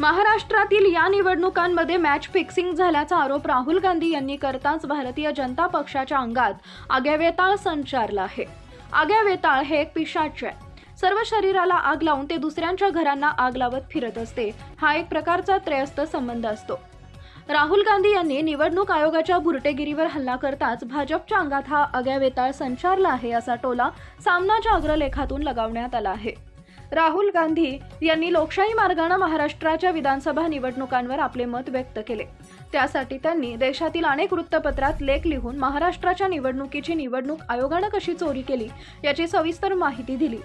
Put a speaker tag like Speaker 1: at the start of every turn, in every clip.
Speaker 1: महाराष्ट्रातील या निवडणुकांमध्ये मॅच फिक्सिंग झाल्याचा आरोप राहुल गांधी यांनी करताच भारतीय जनता पक्षाच्या अंगात आग्यावेताळ संचारला आहे. आग्यावेताळ हे एक पिशाच आहे. सर्व शरीराला आग लावून ते दुसऱ्यांच्या घरांना आग लावत फिरत असते. हा एक प्रकारचा त्रयस्थ संबंध असतो. राहुल गांधी यांनी निवडणूक आयोगाच्या बुरटेगिरीवर हल्ला करताच भाजपच्या अंगात हा अग्यावेताळ संचारला आहे असा टोला सामनाच्या अग्रलेखातून लगावण्यात आला आहे. राहुल गांधी यांनी लोकशाही मार्गाने महाराष्ट्राच्या विधानसभा निवडणुकांवर आपले मत व्यक्त केले. त्यासाठी त्यांनी देशातील अनेक वृत्तपत्रात लेख लिहून महाराष्ट्राच्या निवडणुकीची निवडणूक आयोगानं कशी चोरी केली याची सविस्तर माहिती दिली.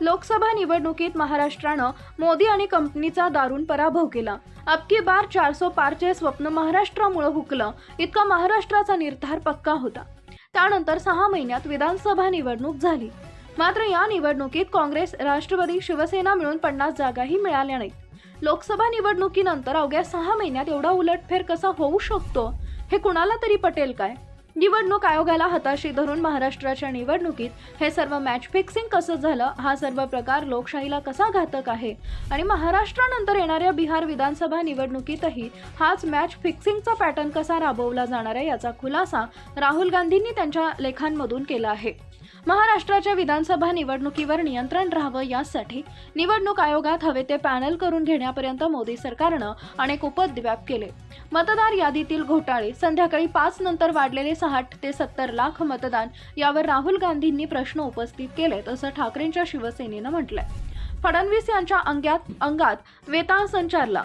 Speaker 1: लोकसभा निवडणुकीत महाराष्ट्रानं मोदी आणि कंपनीचा दारुण पराभव केला. अबकी बार चारसो पारचे स्वप्न महाराष्ट्रामुळे हुकलं. इतका महाराष्ट्राचा निर्धार पक्का होता. त्यानंतर सहा महिन्यात विधानसभा निवडणूक झाली. मात्र या निवडणुकीत काँग्रेस राष्ट्रवादी शिवसेना मिळून पन्नास जागाही मिळाल्या नाहीत. लोकसभा निवडणुकीनंतर अवघ्या सहा महिन्यात एवढा उलटफेर कसा होऊ शकतो? हे कुणाला तरी पटेल काय? निवडणूक आयोगाला हाताशी धरून महाराष्ट्राच्या निवडणुकीत हे सर्व मॅच फिक्सिंग कसं झालं? हा सर्व प्रकार लोकशाहीला कसा घातक आहे? आणि महाराष्ट्रानंतर येणाऱ्या बिहार विधानसभा निवडणुकीतही हाच मॅच फिक्सिंगचा पॅटर्न कसा राबवला जाणार आहे याचा खुलासा राहुल गांधींनी त्यांच्या लेखांमधून केला आहे. महाराष्ट्राच्या विधानसभा निवडणुकीवर नियंत्रण राहावं यासाठी निवडणूक आयोगात हवे ते पॅनल करून घेण्यापर्यंत मोदी सरकारनं अनेक उपद्व्याप केले. मतदार यादीतील घोटाळे संध्याकाळी पाच नंतर वाढलेले साठ ते सत्तर लाख मतदान यावर राहुल गांधींनी प्रश्न उपस्थित केलेत असं ठाकरेंच्या शिवसेनेनं म्हटलंय. फडणवीस यांच्या अंग्यात अंगात वेताळ संचारला.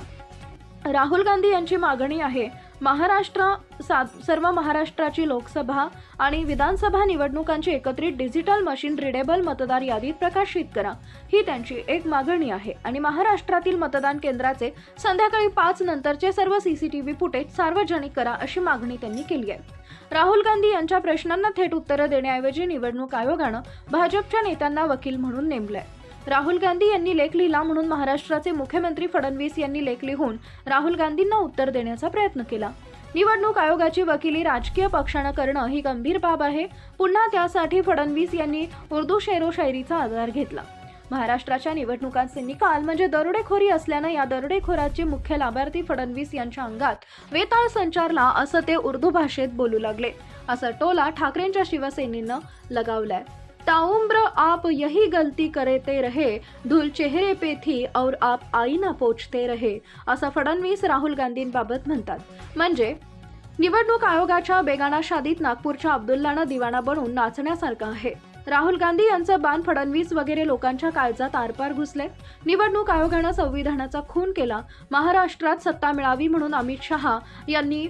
Speaker 1: राहुल गांधी यांची मागणी आहे महाराष्ट्र सा सर्व महाराष्ट्राची लोकसभा आणि विधानसभा निवडणुकांची एकत्रित डिजिटल मशीन रिडेबल मतदार यादीत प्रकाशित करा. ही त्यांची एक मागणी आहे. आणि महाराष्ट्रातील मतदान केंद्राचे संध्याकाळी पाच नंतरचे सर्व सीसीटीव्ही फुटेज सार्वजनिक करा अशी मागणी त्यांनी केली आहे. राहुल गांधी यांच्या प्रश्नांना थेट उत्तरं देण्याऐवजी निवडणूक आयोगानं भाजपच्या नेत्यांना वकील म्हणून नेमलंय. राहुल गांधी यांनी लेख लिहिला म्हणून महाराष्ट्राचे मुख्यमंत्री फडणवीस यांनी लेख लिहून राहुल गांधींना उत्तर देण्याचा प्रयत्न केला. निवडणूक आयोगाची वकिली राजकीय पक्षानं करणं ही गंभीर बाब आहे. पुन्हा त्यासाठी फडणवीस यांनी उर्दू शेरो शायरीचा आधार घेतला. महाराष्ट्राच्या निवडणुकांचे निकाल म्हणजे दरोडेखोरी असल्यानं या दरोडेखोराचे मुख्य लाभार्थी फडणवीस यांच्या अंगात वेताळ संचारला असं ते उर्दू भाषेत बोलू लागले. असा टोला ठाकरेंच्या शिवसेनेनं लगावलाय. ताउम्र आप यही गलती करते रहे धूल चेहरे पे थी और आप आईना पोचते रहे असं फडणवीस राहुल गांधींबाबत म्हणतात. म्हणजे निवडणूक आयोगाच्या बेगाना शादीत नागपूरच्या अब्दुल्लानं दिवाणा बनून नाचण्यासारखं आहे. राहुल गांधी यांचं बाण फडणवीस वगैरे लोकांच्या काळजात आरपार घुसले. निवडणूक आयोगानं संविधानाचा खून केला. महाराष्ट्रात सत्ता मिळावी म्हणून अमित शहा यांनी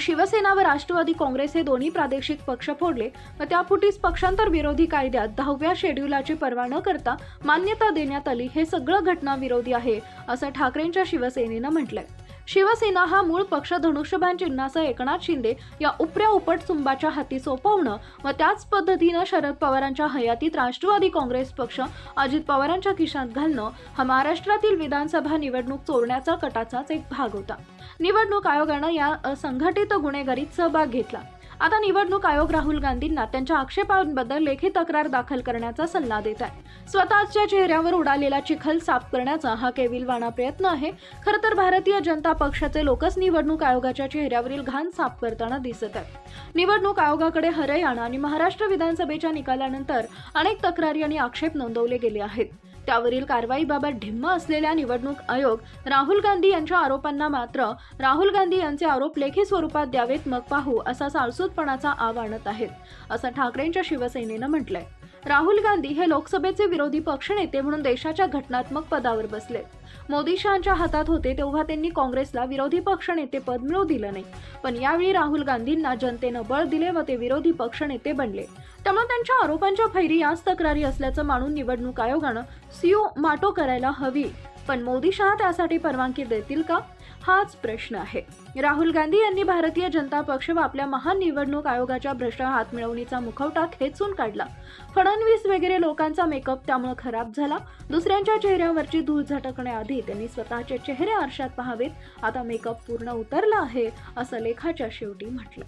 Speaker 1: शिवसेना व राष्ट्रवादी काँग्रेस हे दोन्ही प्रादेशिक पक्ष फोडले व त्यापुटीच पक्षांतर विरोधी कायद्यात दहाव्या शेड्युलाची पर्वा न करता मान्यता देण्यात आली हे सगळं घटना विरोधी आहे असं ठाकरेंच्या शिवसेनेनं म्हटलंय. शिवसेना हा मूळ पक्ष धनुष्यबाण चिन्हासह एकनाथ शिंदे या उपऱ्या उपट सुंबाच्या हाती सोपवणं व त्याच पद्धतीनं शरद पवारांच्या हयातीत राष्ट्रवादी काँग्रेस पक्ष अजित पवारांच्या खिशात घालणं हा महाराष्ट्रातील विधानसभा निवडणूक चोरण्याचा कटाचाच एक भाग होता. निवडणूक आयोगानं या असंघटित संघटित गुन्हेगारीत सहभाग घेतला. आता निवडणूक आयोग राहुल गांधींना त्यांच्या आक्षेपांबद्दल लेखी तक्रार दाखल करण्याचा सल्ला देत आहे. स्वतःच्या चेहऱ्यावर उडालेला चिखल साफ करण्याचा हा केविलवाणा प्रयत्न आहे. खरं तर भारतीय जनता पक्षाचे लोकच निवडणूक आयोगाच्या चेहऱ्यावरील घाण साफ करताना दिसत आहेत. निवडणूक आयोगाकडे हरियाणा आणि महाराष्ट्र विधानसभेच्या निकालानंतर अनेक तक्रारी आणि आक्षेप नोंदवले गेले आहेत. त्यावरील कारवाईबाबत ढिम्म असलेल्या निवडणूक आयोग राहुल गांधी यांच्या आरोपांना मात्र राहुल गांधी यांचे आरोप लेखी स्वरूपात द्यावेत मग पाहू असा साळसूदपणाचा आव आणत आहेत असं ठाकरेंच्या शिवसेनेनं म्हटलंय. राहुल गांधी हे लोकसभेचे विरोधी पक्षनेते म्हणून देशाच्या घटनात्मक पदावर बसले. मोदी शहांच्या हातात होते तेव्हा त्यांनी काँग्रेसला विरोधी पक्षनेते पद मिळू दिलं नाही. पण यावेळी राहुल गांधींना जनतेनं बळ दिले व ते विरोधी पक्षनेते बनले. त्यामुळे त्यांच्या आरोपांच्या फैरी याच तक्रारी असल्याचं मानून निवडणूक आयोगानं सीओ माटो करायला हवी. पण मोदी शहा त्यासाठी परवानगी देतील का? हाच प्रश्न आहे. राहुल गांधी यांनी भारतीय जनता पक्ष व आपल्या महान निवडणूक आयोगाच्या भ्रष्ट हात मिळवणीचा मुखवटा खेचून काढला. फडणवीस वगैरे लोकांचा मेकअप त्यामुळे खराब झाला. दुसऱ्यांच्या चेहऱ्यावरची धूळ झटकण्याआधी त्यांनी स्वतःचे चेहरे आरशात पाहावेत. आता मेकअप पूर्ण उतरला आहे असं लेखाच्या शेवटी म्हटलं